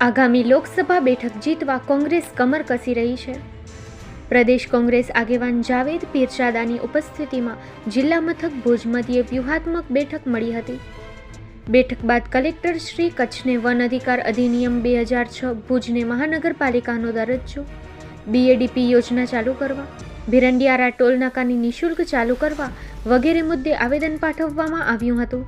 આગામી લોકસભા બેઠક જીતવા કોંગ્રેસ કમર કસી રહી છે. પ્રદેશ કોંગ્રેસ આગેવાન જાવેદ પીરજાદાની ઉપસ્થિતિમાં જિલ્લા મથક ભુજ મધ્યે વ્યૂહાત્મક બેઠક મળી હતી. બેઠક બાદ કલેક્ટર શ્રી કચ્છને વન અધિકાર અધિનિયમ બે હજાર છ ભુજને મહાનગરપાલિકાનો દરજ્જો. બીએડીપી યોજના ચાલુ કરવા, ભીરંડિયારા ટોલ નાકાની નિઃશુલ્ક ચાલુ કરવા વગેરે મુદ્દે આવેદન પાઠવવામાં આવ્યું હતું.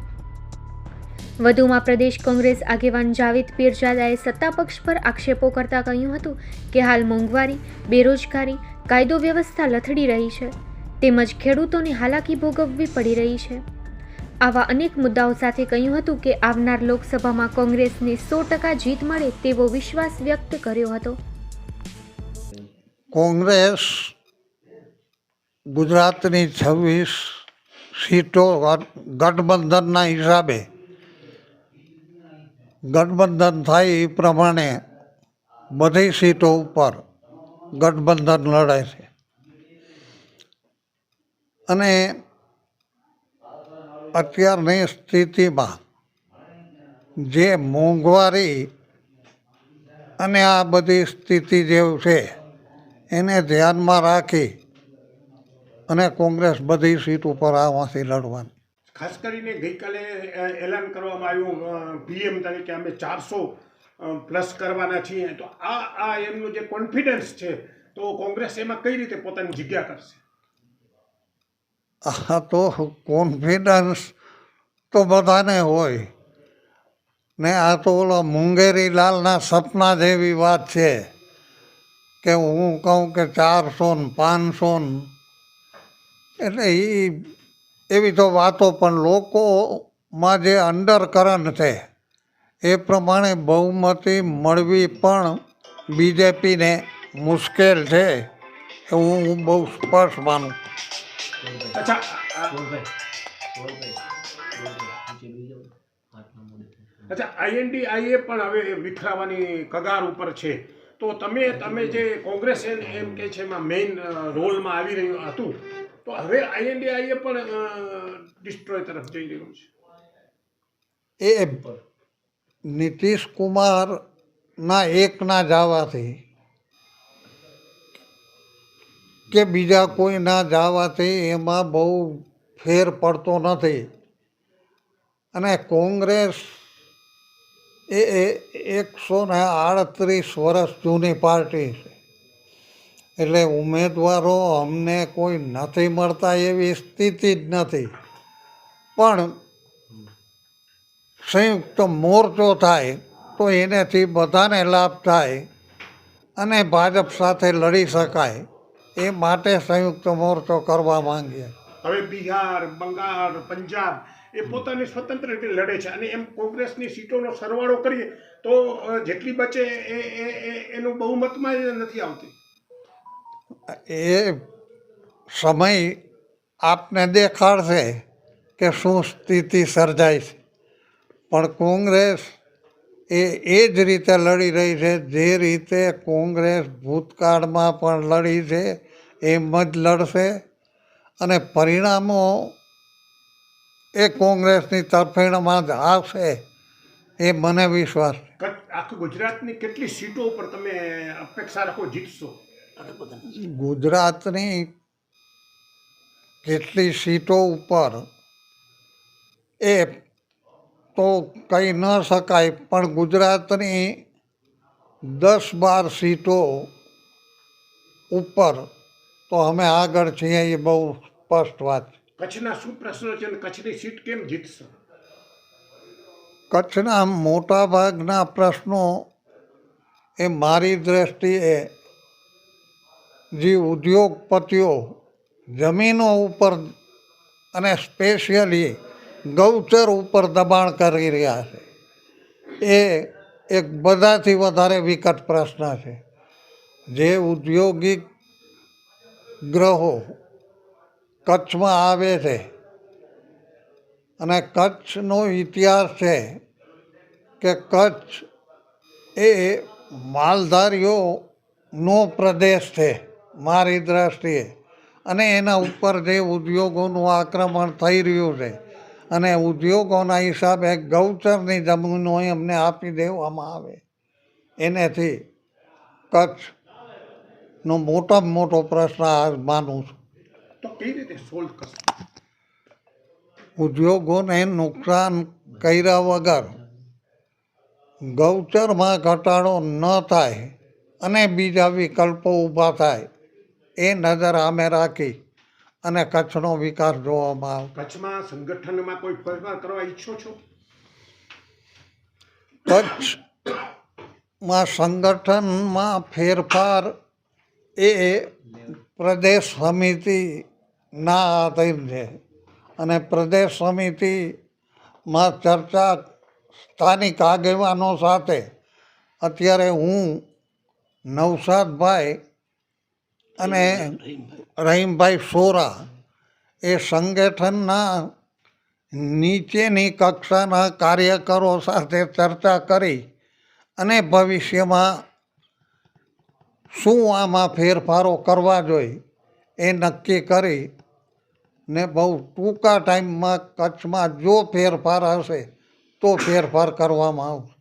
વધુમાં પ્રદેશ કોંગ્રેસ આગેવાન જાવેદ પીરજાદાએ સત્તાપક્ષ પર આક્ષેપો કરતા કહ્યું હતું કે હાલ મોંઘવારી, બેરોજગારી, કાયદો વ્યવસ્થા લથડી રહી છે, તેમજ ખેડૂતોને હાલાકી ભોગવવી પડી રહી છે. આવા અનેક મુદ્દાઓ સાથે કહ્યું હતું કે આવનાર લોકસભામાં કોંગ્રેસને સો ટકા જીત મળે તેવો વિશ્વાસ વ્યક્ત કર્યો હતો. કોંગ્રેસ ગુજરાતની છવ્વીસ સીટો ગઠબંધનના હિસાબે ગઠબંધન થાય એ પ્રમાણે બધી સીટો ઉપર ગઠબંધન લડે છે. અને અત્યારની સ્થિતિમાં જે મોંઘવારી અને આ બધી સ્થિતિ જેવું છે એને ધ્યાનમાં રાખી અને કોંગ્રેસ બધી સીટ ઉપર આમાંથી લડવાની. ખાસ કરીને ગઈકાલે એલાન કરવામાં આવ્યું પીએમ તરીકે અમે ચારસો પ્લસ કરવાના છીએ. તો આ આ એમનું જે કોન્ફિડન્સ છે, તો કોંગ્રેસ એમાં કઈ રીતે પોતાની જગ્યા કરશે? હા તો કોન્ફિડન્સ તો બધાને હોય. ને આ તો ઓલો મુંગેરીલાલના સપના જેવી વાત છે કે હું કહું કે ચારસો ને પાંચસો એટલે એ એવી તો વાતો પણ લોકોમાં જે અંડર કરંટ છે. એ પ્રમાણે બહુમતી મળવી પણ બીજેપીને મુશ્કેલ છે એવું હું બહુ સ્પષ્ટ માનું. અચ્છા. અચ્છા, આઈએનડીઆઈએ પણ હવે વિખરાવાની કગાર ઉપર છે. તો તમે તમે જે કોંગ્રેસ એમ કે છે એમાં મેઇન રોલમાં આવી રહ્યું હતું તો હવે આઈએનડીઆઈએ પણ ડિસ્ટ્રોય તરફ જઈ રહ્યું છે. એ નીતિશ કુમારના એકના જવાથી કે બીજા કોઈના જવાથી એમાં બહુ ફેર પડતો નથી. અને કોંગ્રેસ એ, એકસો ને આડત્રીસ વર્ષ જૂની પાર્ટી છે. એટલે ઉમેદવારો અમને કોઈ નથી મળતા એવી સ્થિતિ જ નથી. પણ સંયુક્ત મોરચો થાય તો એનેથી બધાને લાભ થાય અને ભાજપ સાથે લડી શકાય એ માટે સંયુક્ત મોરચો કરવા માંગીએ. હવે બિહાર, બંગાળ, પંજાબ એ પોતાની સ્વતંત્ર રીતે લડે છે અને એમ કોંગ્રેસની સીટોનો સરવાળો કરીએ તો જેટલી બચે એ એનું બહુમતમાં નથી આવતી. એ સમય આપને દેખાડશે કે શું સ્થિતિ સર્જાય છે. પણ કોંગ્રેસ એ એ જ રીતે લડી રહી છે, જે રીતે કોંગ્રેસ ભૂતકાળમાં પણ લડી છે, એમ જ લડશે. અને પરિણામો એ કોંગ્રેસની તરફેણમાં જ આવશે એ મને વિશ્વાસ આખું ગુજરાતની કેટલી સીટો ઉપર તમે અપેક્ષા રાખો જીતશો? ગુજરાતની કેટલી સીટો ઉપર એ તો કહી ન શકાય પણ ગુજરાતની દસ બાર સીટો ઉપર તો અમે આગળ છીએ એ બહુ સ્પષ્ટ વાત. છે કચ્છના શું પ્રશ્નો છે અને કચ્છની સીટ કેમ જીતશો? કચ્છના મોટા ભાગના પ્રશ્નો એ મારી દ્રષ્ટિએ જે ઉદ્યોગપતિઓ જમીનો ઉપર અને સ્પેશિયલી ગૌચર ઉપર દબાણ કરી રહ્યા છે. એ એક બધાથી વધારે વિકટ પ્રશ્ન છે. જે ઉદ્યોગિક ગ્રહો કચ્છમાં આવે છે અને કચ્છનો ઇતિહાસ છે કે કચ્છ એ માલધારીઓનો પ્રદેશ છે. મારી દ્રષ્ટિએ. અને એના ઉપર જે ઉદ્યોગોનું આક્રમણ થઈ રહ્યું છે અને ઉદ્યોગોના હિસાબે ગૌચરની જમીનો એમને આપી દેવામાં આવે. એનેથી કચ્છનો મોટામાં મોટો પ્રશ્ન આ માનું છું. તો કઈ રીતે સોલ્વ કરશો? ઉદ્યોગોને નુકસાન કર્યા વગર ગૌચરમાં ઘટાડો ન થાય અને બીજા વિકલ્પો ઊભા થાય. એ નજર આમે રાખી અને કચ્છનો વિકાસ જોવામાં આવે. કચ્છમાં સંગઠનમાં કોઈ ફેરફાર કરવા ઈચ્છો છો? કચ્છમાં સંગઠનમાં ફેરફાર એ પ્રદેશ સમિતિના આધીન છે અને પ્રદેશ સમિતિમાં ચર્ચા સ્થાનિક આગેવાનો સાથે. અત્યારે હું નવસાદભાઈ અને રહીમભાઈ સોરા એ સંગઠનના નીચેની કક્ષાના કાર્યકરો સાથે ચર્ચા કરી અને ભવિષ્યમાં શું આમાં ફેરફારો કરવા જોઈએ એ નક્કી કરી ને બહુ ટૂંકા ટાઈમમાં કચ્છમાં જો ફેરફાર હશે તો ફેરફાર કરવામાં આવશે.